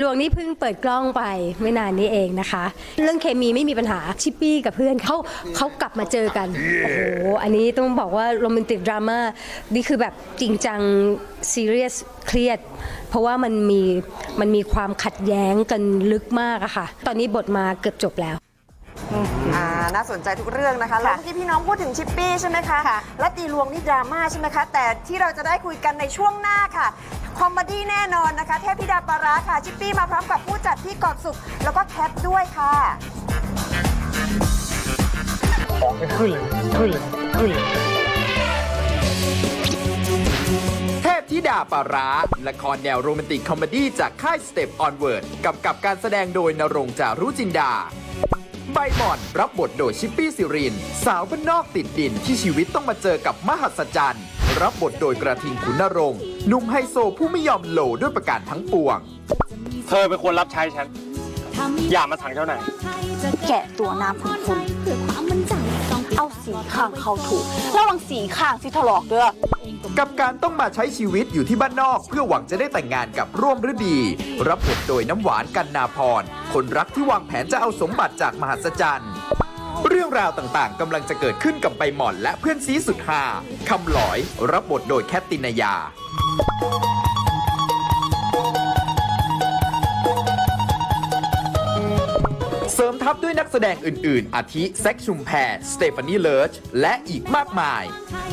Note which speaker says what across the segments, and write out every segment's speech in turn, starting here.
Speaker 1: ลวงนี่เพิ่งเปิดกล้องไปไม่นานนี้เองนะคะ เรื่องเคมีไม่มีปัญหาชิปปี้กับเพื่อนเขาเขากลับมาเจอกัน โอ้โห อันนี้ต้องบอกว่าโรแมนติกดราม่านี่คือแบบจริงจังซีเรียสเครียด เพราะว่ามันมีมันมีความขัดแย้งกันลึกมากอะค่ะ ตอนนี้บทมาเกือบจบแล้ว
Speaker 2: อ่าน่าสนใจทุกเรื่องนะคะแล้วเมื่อกี้พี่น้องพูดถึงชิปปี้ใช่ไหมคะ
Speaker 3: ค่ะ
Speaker 2: และตีลวงนี่ดราม่าใช่ไหมคะ แต่ที่เราจะได้คุยกันในช่วงหน้าค่ะ คอมเมดี้แน่นอนนะคะ เทพธิดาปาราค่ะ ชิปปี้มาพร้อมกับผู้จัดที่กอบสุข แล้วก็แคทด้วยค่ะ
Speaker 4: ของไม่ขึ้นเลยขึ้นเลยขึ้นเลย
Speaker 5: เทพธิดาปาร้าละครแนวโรแมนติกคอมเมดี้จากค่าย Step Onward กับกับการแสดงโดยนรงค์จารุจินดาใบ หมอน รับบทโดยชิปปี้สิริน สาวบ้านนอกติดดินที่ชีวิตต้องมาเจอกับมหัศจรรย์ รับบทโดยกระทิงขุนนรงค์หนุ่มไฮโซผู้ไม่ยอมโหลด้วยประการทั้งปวง
Speaker 4: เธอเป็นคนรับใช้ฉัน อย่ามาสั่งเจ้านาย
Speaker 3: แกะตัวน้ำคุณเอาสีข้างเข้าถูกระวังสีข้างสิถลอกเด้อ
Speaker 5: กับการต้องมาใช้ชีวิตอยู่ที่บ้านนอก เพื่อหวังจะได้แต่งงานกับร่วมฤดี รับบทโดยน้ำหวานกันนาพร คนรักที่วางแผนจะเอาสมบัติจากมหัศจรรย์เรื่องราวต่างๆกำลังจะเกิดขึ้นกับใบหม่อนและเพื่อนซีสุดฮาคำหลอย รับบทโดยแคทตินยา ทัพด้วยนักแสดงอื่นๆ อาทิแซคชุมแพรสเตฟานีเลิร์ชและอีกมากมาย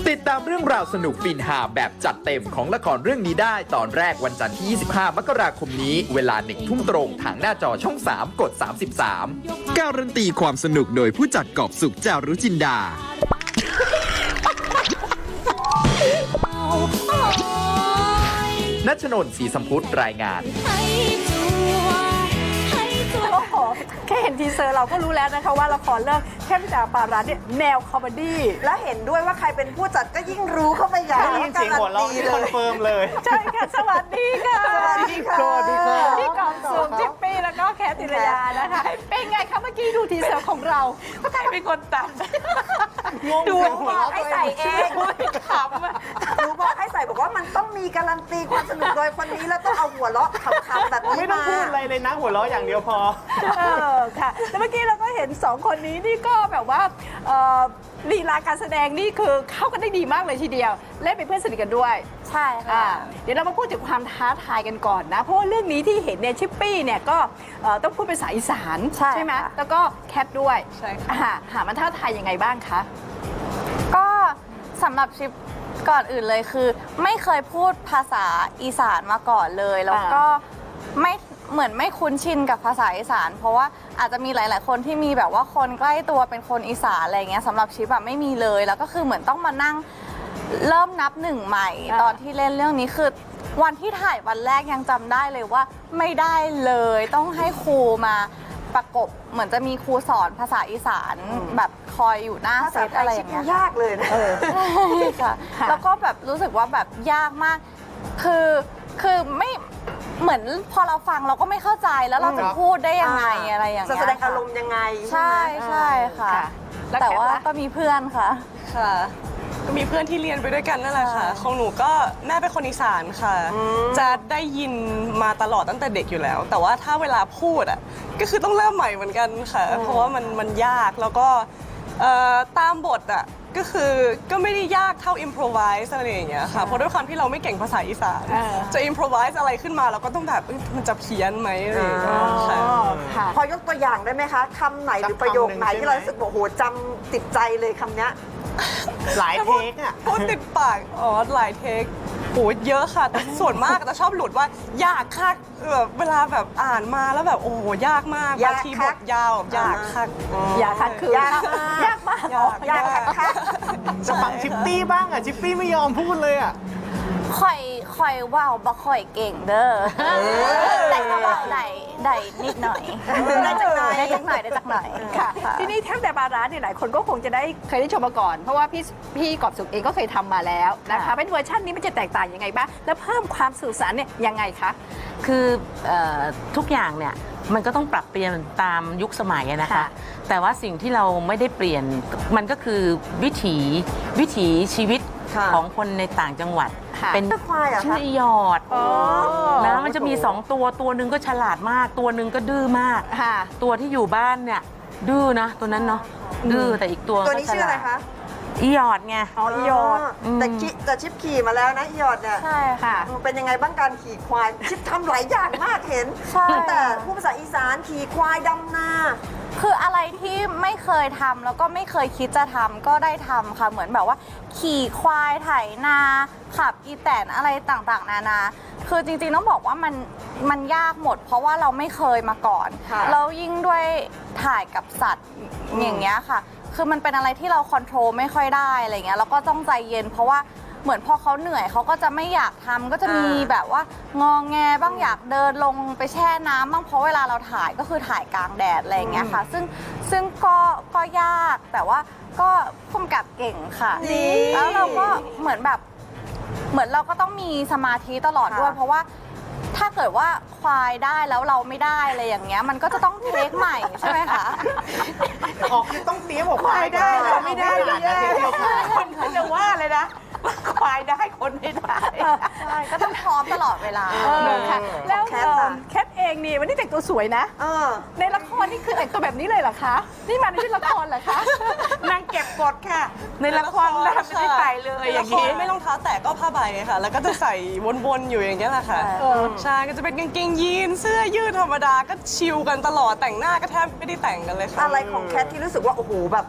Speaker 5: ติดตามเรื่องราวสนุกฟินหาแบบจัดเต็มของละครเรื่องนี้ได้ตอนแรกวันจันทร์ที่ 25 มกราคมนี้ เวลาหนึ่งทุ่มตรงทางหน้าจอช่อง 3 กด 33 การันตีความสนุกโดยผู้จัดกอบสุขจารุจินดา นัชนนท์ศรีสัมพุทธรายงาน
Speaker 6: โอ้โหแค่ เซอร์เราก็รู้แล้วนะคะว่าละครเรื่อง เทพธิดาปาราเนี่ยแนวคอมเมดี้
Speaker 2: และเห็นด้วยว่าใครเป็นผู้จัดก็ยิ่งรู้เข้าไปใหญ่
Speaker 4: ได้ยินเสียงหัวเราะที่คอนเฟิร์มเลย
Speaker 6: ใช่ค่ะ สวัสดีค่ะ
Speaker 2: สวัสดีค่ะ
Speaker 4: สวัสดีครับ
Speaker 6: พี่กองสูงจิปปี้แล้วก็แคทติรยานะคะ เป็นไงคะเมื่อกี้ดูทีเซอร์ของเราก็ใครเป็นคนตัดดู
Speaker 2: บอกให้ใส่เอง
Speaker 6: ขำอะ
Speaker 2: หนูบอกให้ใส่บอกว่ามันต้องมีการันตีความสนุกโดยคนนี้แล้วต้องเอาหัวเราะขำๆแบบนี้
Speaker 4: ไม่ต้อง
Speaker 2: มา
Speaker 4: พูดอะไรเลยนะหัวเราะอย่างเดียวพอ
Speaker 6: เออค่ะแล้วเมื่อกี้เราก็เห็นสองคนนี้นี่ก็แบบว่าเอ่อลีลาการแสดงนี่คือเข้ากันได้ดีมากเลยทีเดียวเล่นเป็นเพื่อนสนิทกันด้วย
Speaker 3: ใช่
Speaker 6: อ่า
Speaker 3: ค่ะ
Speaker 6: เดี๋ยวเรามาพูดถึงความท้าทายกันก่อนนะ เพราะว่าเรื่องนี้ที่เห็นเนี่ยชิปปี้เนี่ยก็เอ่อต้องพูดเป็นภาษาอีสาน
Speaker 3: ใช่
Speaker 6: ไหม
Speaker 3: ค่ะ
Speaker 6: แล้วก็แคทด้วยใช่ค่ะหามันท้าทายยังไงบ้างคะ
Speaker 3: ก็สำหรับชิปก่อนอื่นเลยคือ ไม่เคยพูดภาษาอีสานมาก่อนเลย แล้วก็ไม่ เหมือนไม่คุ้นชินกับภาษาอีสาน เพราะว่าอาจจะมีหลาย ๆ คนที่มีแบบว่าคนใกล้ตัวเป็นคนอีสานอะไรเงี้ยสำหรับชิปอะไม่มีเลย แล้วก็คือเหมือนต้องมานั่งเริ่มนับหนึ่งใหม่ตอนที่เล่นเรื่องนี้คือ วันที่ถ่ายวันแรกยังจำได้เลยว่าไม่ได้เลยต้องให้ครูมาประกบเหมือนจะมีครูสอนภาษาอีสานแบบคอยอยู่หน้า
Speaker 2: ภา
Speaker 3: เซ
Speaker 2: ษา
Speaker 3: ต
Speaker 2: ไท
Speaker 3: อะไร
Speaker 2: ย
Speaker 3: อ
Speaker 2: ชิ
Speaker 3: ย่าง
Speaker 2: ป
Speaker 3: เงี้ย
Speaker 2: ยากเลยนะ
Speaker 3: ใช่ค่ะ
Speaker 6: ค่ะ
Speaker 3: แล้วก็แบบรู้สึกว่าแบบยากมาก คือ คือไม่ เหมือนพอเราฟังเราก็ไม่เข้าใจแล้วเราจะพูดได้ยังไงอะไรอย่าง
Speaker 2: จะ
Speaker 3: เงี้ย
Speaker 2: แสดงอารมณ์ยังไง
Speaker 3: ใช่ใช่ค่ะ
Speaker 6: ค่ะแล้ว
Speaker 3: แต่
Speaker 6: คท
Speaker 3: ว่า
Speaker 6: ล่ะ
Speaker 3: ก็มีเพื่อนค่ะ
Speaker 7: ค่ะ ก็มีเพื่อนที่เรียนไปด้วยกันนั่นแหละค่ะของหนูก็แม่เป็นคนอีสานค่ะ จะได้ยินมาตลอดตั้งแต่เด็กอยู่แล้ว แต่ว่าถ้าเวลาพูดอะก็คือต้องเริ่มใหม่เหมือนกันค่ะ เพราะว่ามันมันยากแล้วก็เอ่อตามบทอะ ก็คือก็ไม่ได้ยากเท่า improvise อะไรอย่างเงี้ยค่ะเพราะด้วยความที่เราไม่เก่งภาษาอีสาน
Speaker 6: เออ
Speaker 7: จะ improvise อะไรขึ้นมาเราก็ต้องแบบเอ้ยมันจะเพี้ยนไหมอะไรอย่างเงี้ยค่ะ
Speaker 6: อ๋อค่ะ
Speaker 2: พอยกตัวอย่างได้ไหมคะคำไหนหรือประโยคไหนที่เรารู้สึกว่าโอ้โหจำติดใจเลยคำเนี้ย
Speaker 4: หลายเทคอะ
Speaker 7: พูดติดปากอ๋อหลายเทค โหเยอะค่ะแต่ส่วนมากจะชอบหลุดว่ายากคักแบบเวลาแบบอ่านมาแล้วแบบโอ้โหยากมาก
Speaker 2: ยา
Speaker 7: บากงที
Speaker 2: คั
Speaker 7: บ
Speaker 2: ก
Speaker 7: ทยาวแบบยากคัก
Speaker 6: อย่าคัดคืน
Speaker 2: ยาก
Speaker 6: ยากมาก
Speaker 7: ยาก
Speaker 2: ยากคักคัก
Speaker 4: จะฟังชิปตี้บ้างอะชิปตี้ไม่ยอมพูดเลยอะ
Speaker 3: ค่อยค่อยว่าวบ่ค่อยเก่งเด้อแต่ก็ว่าวได้ ได้นิดหน่อย
Speaker 2: ได้จักหน่อย
Speaker 3: ได้จักหน่อยได้จักหน่อย
Speaker 6: ค่ะ ทีนี้เทพแต่บาร้านเนี่ยหลายคนก็คงจะได้เคยได้ชมมาก่อน เพราะว่าพี่พี่กอบสุขเองก็เคยทำมาแล้วนะคะ
Speaker 3: ค่ะ
Speaker 6: เป็นเวอร์ชันนี้มันจะแตกต่างยังไงบ้างแล้วเพิ่มความสื่อสารเนี่ยยังไงคะ
Speaker 8: คือเออทุกอย่างเนี่ยมันก็ต้องปรับเปลี่ยนตามยุคสมัยอะนะคะ
Speaker 6: ค่ะ
Speaker 8: แต่ว่าสิ่งที่เราไม่ได้เปลี่ยนมันก็คือวิถีวิถีชีวิต
Speaker 2: ค่ะ
Speaker 8: ของคนในต่างจังหวัด
Speaker 6: ค่ะ
Speaker 8: เป็น
Speaker 2: ชื่อควายเหรอ
Speaker 8: ชื่อ
Speaker 2: คะ
Speaker 8: อีหยอดนะมันจะมีสองตัวตัวหนึ่งก็ฉลาดมาก ตัวหนึ่งก็ดื้อมาก
Speaker 6: ค่ะ
Speaker 8: ตัวที่อยู่บ้านเนี่ยดื้อนะตัวนั้นเนาะดื้อแต่อีกตัว
Speaker 2: ตัวนี้
Speaker 8: ก็ฉ
Speaker 2: ชื่อ
Speaker 8: ลาด
Speaker 2: อะไรคะ
Speaker 8: อีหยอดไง
Speaker 6: อ๋ออีหยอด
Speaker 2: อ๋อแต่ชิแต่ชิปขี่มาแล้วนะอีหยอดเนี่ย
Speaker 3: ใช่ค่ะ
Speaker 2: เป็นยังไงบ้างการขี่ควาย ชิปทำหลายอย่างมากเห็น
Speaker 3: ใช่
Speaker 2: ตั้งแต่ผู้ภาษาอีสานขี่ควายดำนา
Speaker 3: คืออะไรที่ไม่เคยทำแล้วก็ไม่เคยคิดจะทำก็ได้ทำค่ะเหมือนแบบว่า ขี่ควายไถนา ขับอีแตนอะไรต่างๆ นานา คือจริงๆต้องบอกว่ามันมันยากหมด เพราะว่าเราไม่เคยมาก่อน
Speaker 2: ค่ะ
Speaker 3: แล้วยิ่งด้วยถ่ายกับสัตว์อย่างเงี้ยค่ะ คือมันเป็นอะไรที่เราควบคุมไม่ค่อยได้อะไรเงี้ยแล้วก็ต้องใจเย็นเพราะว่า เหมือนพอเขาเหนื่อยเขาก็จะไม่อยากทำก็จะมีแบบว่างองแงบ้างอยากเดินลงไปแช่น้ำบ้างเพราะเวลาเราถ่ายก็คือถ่ายกลางแดดอะไรอย่างเงี้ยค่ะ ซึ่งซึ่งก็ก็ยากแต่ว่าก็พุ่มกับเก่งค่ะ
Speaker 2: นี่
Speaker 3: แล้วเราก็เหมือนแบบ เหมือนเราก็ต้องมีสมาธิตลอดด้วย
Speaker 2: ค่ะ
Speaker 3: เพราะว่าถ้าเกิดว่าควายได้แล้วเราไม่ได้อะไรอย่างเงี้ย มันก็จะต้องเทคใหม่ใช่ไหมคะ
Speaker 9: ออกคือต้องเตรียมออกควายได้เราไม่ได้เลยแย่
Speaker 8: คนเขาจะว่าเลยนะควายได้คนไม่ได้
Speaker 3: ใช่ก็ต้องพร้อมตลอดเวลา
Speaker 6: เออค่ะแล้ว
Speaker 2: แคทล่ะ
Speaker 6: เอ่อแคทเองนี่วันนี้แต่งตัวสวยนะ
Speaker 2: เออ
Speaker 6: ในละครนี่คือแต่งตัวแบบนี้เลยเหรอคะ นี่มาในที่ละครเหรอคะ
Speaker 8: นางเก็บกดค่ะ ในละครนางไม่ได้ใส่เลยอย่าง
Speaker 7: นี้
Speaker 8: นี้
Speaker 7: ไม่รองเท้าแตะก็ผ้าใบค่ะ แล้วก็จะใส่วนๆอยู่อย่างเงี้ยแหละค่ะ
Speaker 6: เออ
Speaker 7: ใช่ก็จะเป็นกางเกงยีนเสื้อยืดธรรมดาก็ชิลกันตลอดแต่งหน้าก็แทบไม่ได้แต่งกันเลยค่ะ
Speaker 2: อะไรของแคทที่รู้สึกว่า โอ้โหแบบ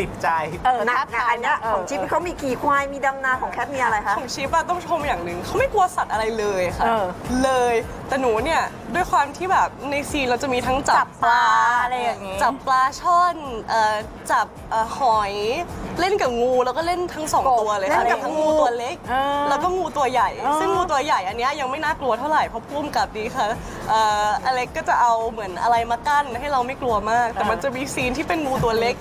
Speaker 9: ติดใจ
Speaker 6: เออ
Speaker 2: หนัก
Speaker 6: ท้า
Speaker 2: อะ
Speaker 6: ทาย
Speaker 2: อันเนี้ย
Speaker 6: เออ
Speaker 2: ของชิปเขามีขี่ควายมีดำนาของแคทมีอะไรคะ
Speaker 7: ของชิปอะต้องชมอย่างหนึ่งเขาไม่กลัวสัตว์อะไรเลยค่ะ
Speaker 6: เออ
Speaker 7: เลยแต่หนูเนี่ยด้วยความที่แบบในซีนเราจะมีทั้งจั
Speaker 3: จั
Speaker 7: บบป
Speaker 3: ป
Speaker 7: ลา
Speaker 3: ลาอะไรอย่างงี้
Speaker 7: จับปลาช่อนเอ่อจับเอ่อหอย เล่นกับงูแล้วก็เล่นทั้งสองตัวเลยค่ะ
Speaker 2: เล่นกับ
Speaker 7: ทั้ง
Speaker 2: งู
Speaker 7: งูตัวเล็ก
Speaker 6: เออ
Speaker 7: แล้วก็งูตัวใหญ่
Speaker 6: เออ
Speaker 7: ซึ่งงูตัวใหญ่อันเนี้ยยังไม่น่ากลัวเท่าไหร่เพราะพุ่มกับดีค่ะเอ่ออเล็กก็จะเอาเหมือนอะไรมากั้นให้เราไม่กลัวมาก แต่มันจะมีซีนที่เป็นงูตัวเล็ก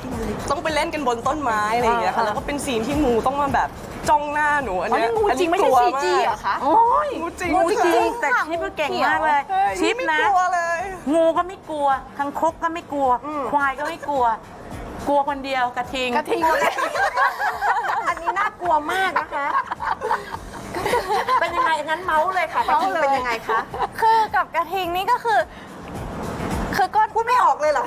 Speaker 7: ต้องไปเล่นกันบนต้นไม้อะไรอย่างเงี้ยค่ะแล้วก็เป็นซีนที่งูต้องมาแบบจ้องหน้าหนูอัน
Speaker 6: อ๋อ
Speaker 7: เนี้ย
Speaker 6: นี่งูจริงไม่ใช่
Speaker 7: กลัว
Speaker 6: ซีจีา
Speaker 7: ก
Speaker 6: เหรอคะ
Speaker 8: โอ้ย
Speaker 7: งูจริง
Speaker 8: งูจริง
Speaker 7: ค่ะ
Speaker 8: แต่ชิปก็เก่งมากเลย
Speaker 7: เฮ้ย
Speaker 8: ชิป
Speaker 7: ไม่
Speaker 8: นะ
Speaker 7: กลัวเลย
Speaker 8: งูก็ไม่กลัวคังคกก็ไม่กลัว ควายก็ไม่กลัว กลัวคนเดียวกระทิง
Speaker 6: กระทิง
Speaker 2: อันนี้น่ากลัวมากนะคะ
Speaker 8: เป็นยังไงงั้นเมาส์เลยค่ะ
Speaker 2: กระทิงเป็นยังไงคะ
Speaker 3: คือกับกระทิงนี่ก็คือ คือก็
Speaker 2: พูดไม่ออกเลยเหรอ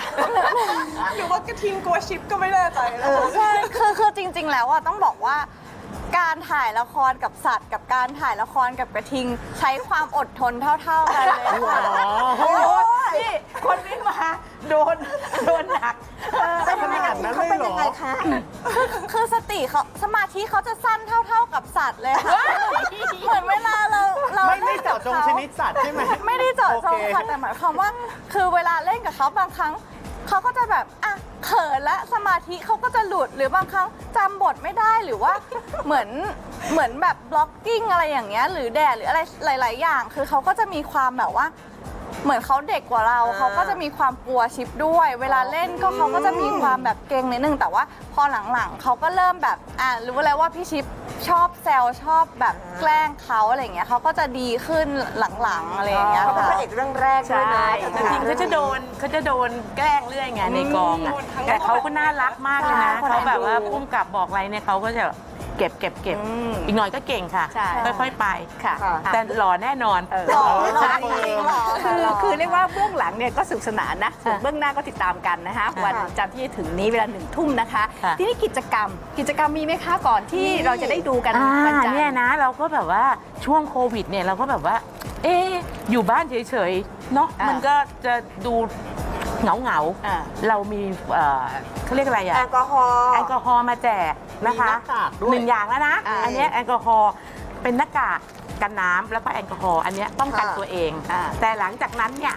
Speaker 7: หรือว่ากระทิงกลัวชิปก็ไม่แน่ใจนะ
Speaker 3: ใช่คือคือจริง ๆ แล้วอะต้องบอกว่าการถ่ายละครกับสัตว์ กับการถ่ายละครกับกระทิง ใช้ความอดทนเท่า ๆ กันเลยค่ะ
Speaker 8: โอ้ยนี่คนไม่มา โดน โดนหนัก
Speaker 2: เป็ นยังไง
Speaker 9: ขนาดนั้น
Speaker 2: เขา
Speaker 9: เลย
Speaker 2: เป็น
Speaker 9: เหรอ
Speaker 2: ยังไงคะ
Speaker 3: คือคือสติเขาสมาธิเขาจะสั้นเท่า ๆกับสัตว์เลยค่ะเหมือนเวลาเราเรา
Speaker 9: ไม่ไม่
Speaker 3: ล่นกับ
Speaker 9: เจาะจง
Speaker 3: ข
Speaker 9: ชนิดสัตว์ใช่ไหม
Speaker 3: ไม่ได้เจาะจง
Speaker 9: โอเค
Speaker 3: ค่ะแต่หมายความว่า คือเวลาเล่นกับเขาบางครั้งเขาก็จะแบบอะเขินและสมาธิเขาก็จะหลุดหรือบางครั้งจำบทไม่ได้หรือว่า เหมือนเหมือนแบบบล็อกกิ้งอะไรอย่างเงี้ยหรือแดดหรืออะไรหลาย ๆ อย่าง คือเขาก็จะมีความแบบว่า เหมือนเขาเด็กกว่าเรา
Speaker 2: อ่า
Speaker 3: เขาก็จะมีความกลัวชิปด้วย เวลาเล่นก็เขาก็จะมีความแบบเกรงนิดนึงแต่ว่าพอหลังๆเขาก็เริ่มแบบอะรู้แล้วว่าพี่ชิปชอบแซวชอบแบบแกล้งเขาอะไรอย่างเงี้ยเขาก็จะดีขึ้นหลังๆอะไรอย่างเงี้ย
Speaker 2: เขาเป็น
Speaker 3: ค่ะ
Speaker 2: พระเอกเรื่องแรกด้วยนะ
Speaker 8: จริงๆเขาจะโดนเขาจะโดนแกล้งเรื่อยไงในกองอะแต่เขาก็น่ารักมากเลยนะ
Speaker 3: ใช่
Speaker 8: เขาแบบว่าพุ่มกับบอกอะไรเนี่ยเขาก็จะ เก็บเก็บเก็บ
Speaker 6: อืม
Speaker 8: อีกหน่อยก็เก่งค่ะ
Speaker 6: ใช่
Speaker 8: ค่อยๆไป
Speaker 6: ค่ะ
Speaker 2: ค่ะ
Speaker 8: แต่หล่อแน่นอน
Speaker 6: เออ
Speaker 3: หล่อหล่อ
Speaker 6: ใช่
Speaker 3: จริงๆหล่อ
Speaker 6: คือ
Speaker 3: หล่อ
Speaker 6: คือเรียกว่าเบื้องหลังเนี่ยก็สนุกสนานนะส่วนเบื้องหน้าก็ติดตามกันนะคะ
Speaker 8: ค่ะ
Speaker 6: วันจันทร์ที่จะถึงนี้เวลาหนึ่งทุ่มนะคะ
Speaker 8: ค่ะ
Speaker 6: ทีนี้กิจกรรม กิจกรรมมีไหมคะก่อนที่เราจะได้ดูกัน
Speaker 8: อ่า
Speaker 6: วันจันทร์
Speaker 8: เนี่ยนะเราก็แบบว่าช่วงโควิดเนี่ยเราก็แบบว่า เอ๊ะอยู่บ้านเฉยๆเนาะ
Speaker 6: อ่ามั
Speaker 8: มันก็จะดูเหงาเหงาๆ
Speaker 6: อ่า
Speaker 8: เรามีเอ่อเขาเรียกอะไร
Speaker 2: แอ
Speaker 8: อะ
Speaker 2: ลกอฮอล์
Speaker 8: แอลกอฮอล์มาแจก นะคะ
Speaker 9: มีหน้ากากด้วย
Speaker 8: หนึ่งอย่างแล้วนะ
Speaker 6: อ่า
Speaker 8: อันเนี้ยแอลกอฮอล์เป็นหน้ากากกันน้ำแล้วก็แอลกอฮอล์อันเนี้ยป้องกัน
Speaker 2: ค่ะ
Speaker 8: ตัวเอง
Speaker 6: อ่า
Speaker 8: แต่หลังจากนั้นเนี่ย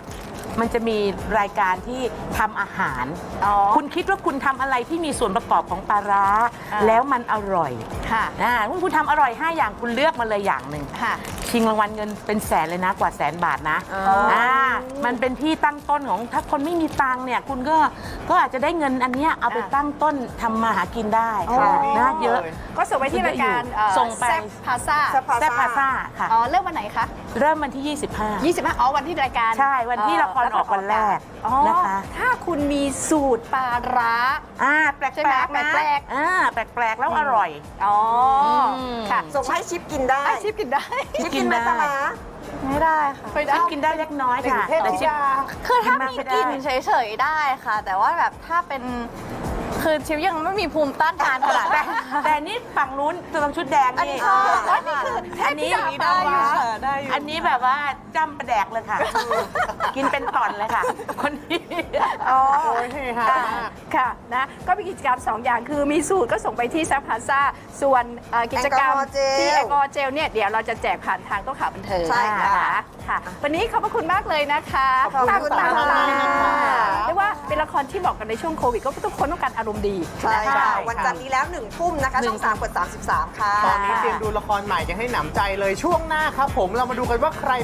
Speaker 8: มันจะมีรายการที่ทำอาหาร
Speaker 6: อ๋อ
Speaker 8: คุณคิดว่าคุณทำอะไรที่มีส่วนประกอบของปลาร้า
Speaker 6: อ่า
Speaker 8: แล้วมันอร่อย
Speaker 6: ค่ะ
Speaker 8: นะคุณคุณทำอร่อย 5 อย่างคุณเลือกมาเลยอย่างหนึ่ง
Speaker 6: ค่ะ
Speaker 8: ชิงรางวัลเงินเป็นแสนเลยนะกว่าแสนบาทนะ
Speaker 2: อ๋ออ่า
Speaker 8: มันเป็นที่ตั้งต้นของถ้าคนไม่มีตังค์เนี่ยคุณก็ก็อาจจะได้เงินอันเนี้ยเอาไปตั้งต้นทำมาหากินได้ค่ะนะเยอะ
Speaker 6: ก็ส่งไปที่รายการเอ่อ
Speaker 8: ส่งไป
Speaker 6: แซ่บพาซ่า
Speaker 2: แซ่บ
Speaker 8: แซ่บพาซ่าค่ะ
Speaker 6: อ๋อเริ่มวันไหนคะ
Speaker 8: เริ่มวันที่ 25
Speaker 6: 25 อ๋อ วันที่รายการ
Speaker 8: ใช่วันที่ละครออกวันแรก
Speaker 6: อ๋อ
Speaker 8: นะคะ
Speaker 6: ถ้าคุณมีสูตรปลาร้า
Speaker 8: อ่าแปลก
Speaker 6: ใช่ไหม
Speaker 8: ๆนะ
Speaker 6: แปลก
Speaker 8: อ่าแปลกๆแล้วอร่อย
Speaker 6: อ๋ออ
Speaker 8: ม
Speaker 6: ค่ะ
Speaker 2: ส่งมาให้ชิปกินได้
Speaker 6: ไอชิปกินได้
Speaker 2: ชิปกินไหมปลาร้า
Speaker 3: ไม่ได้ค่ะ
Speaker 6: ไม่ได้
Speaker 8: ชิปกินได้เล็กน้อยค่ะ
Speaker 9: เทพ
Speaker 8: แต่
Speaker 9: ธิ
Speaker 8: ชิป
Speaker 9: ดา
Speaker 3: คือถ้า
Speaker 8: กินมาก
Speaker 3: มี
Speaker 8: ไม่ได้
Speaker 3: กลิ่นเฉยๆได้ค่ะ แต่ว่าแบบถ้าเป็น คือชิวยังไม่มีภูมิต้านทานขนาด
Speaker 8: แต่
Speaker 3: นั้น
Speaker 8: แต่นี่ฝั่งนู้นตัวชุดแดง
Speaker 3: อัน
Speaker 8: นี่
Speaker 3: นี้ชอบ
Speaker 8: อันนี้คืออันนี้
Speaker 7: ได้อยู่ค่ะได้อยู่
Speaker 8: อันนี้แบบว่าจ้ำประแดกเลยค่ะ กินเป็นตอนเลยค่ะ คนนี้
Speaker 6: อ๋อ
Speaker 9: โอเคค่ะ
Speaker 6: ค่ะค่ะนะก็มีกิจกรรม 2 อย่างคือมีสูตรก็ส่งไปที่แซฟพาซ่าส่วนเอ่อกิจกรรม
Speaker 2: แอลกอฮอล์เจล
Speaker 6: ที่แอลกอฮอล์เจลเนี่ยเดี๋ยวเราจะแจกผ่านทางโต๊ะข่าวบันเทิง
Speaker 2: ใช่ค่ะ
Speaker 6: น ค่ะ วันนี้ขอบพระคุณมากเลยนะคะ
Speaker 2: ขอบคุณ
Speaker 6: ตาม
Speaker 2: ค่ะ
Speaker 6: ตามเรียกว่าเป็นละครที่เหมาะกันในช่วงโควิด ก็ทุกคนต้องการอารมณ์ดี
Speaker 2: ใช่
Speaker 6: น
Speaker 2: ค่ะ วันจันทร์นี้แล้วหนึ่งทุ่มนะคะ ช่อง3กด33ค่ะ
Speaker 9: ตอนนี้เตรียมดูละครใหม่กันให้หนำใจเลยช่วงหน้าครับผมเรามาดูกันว่าใคร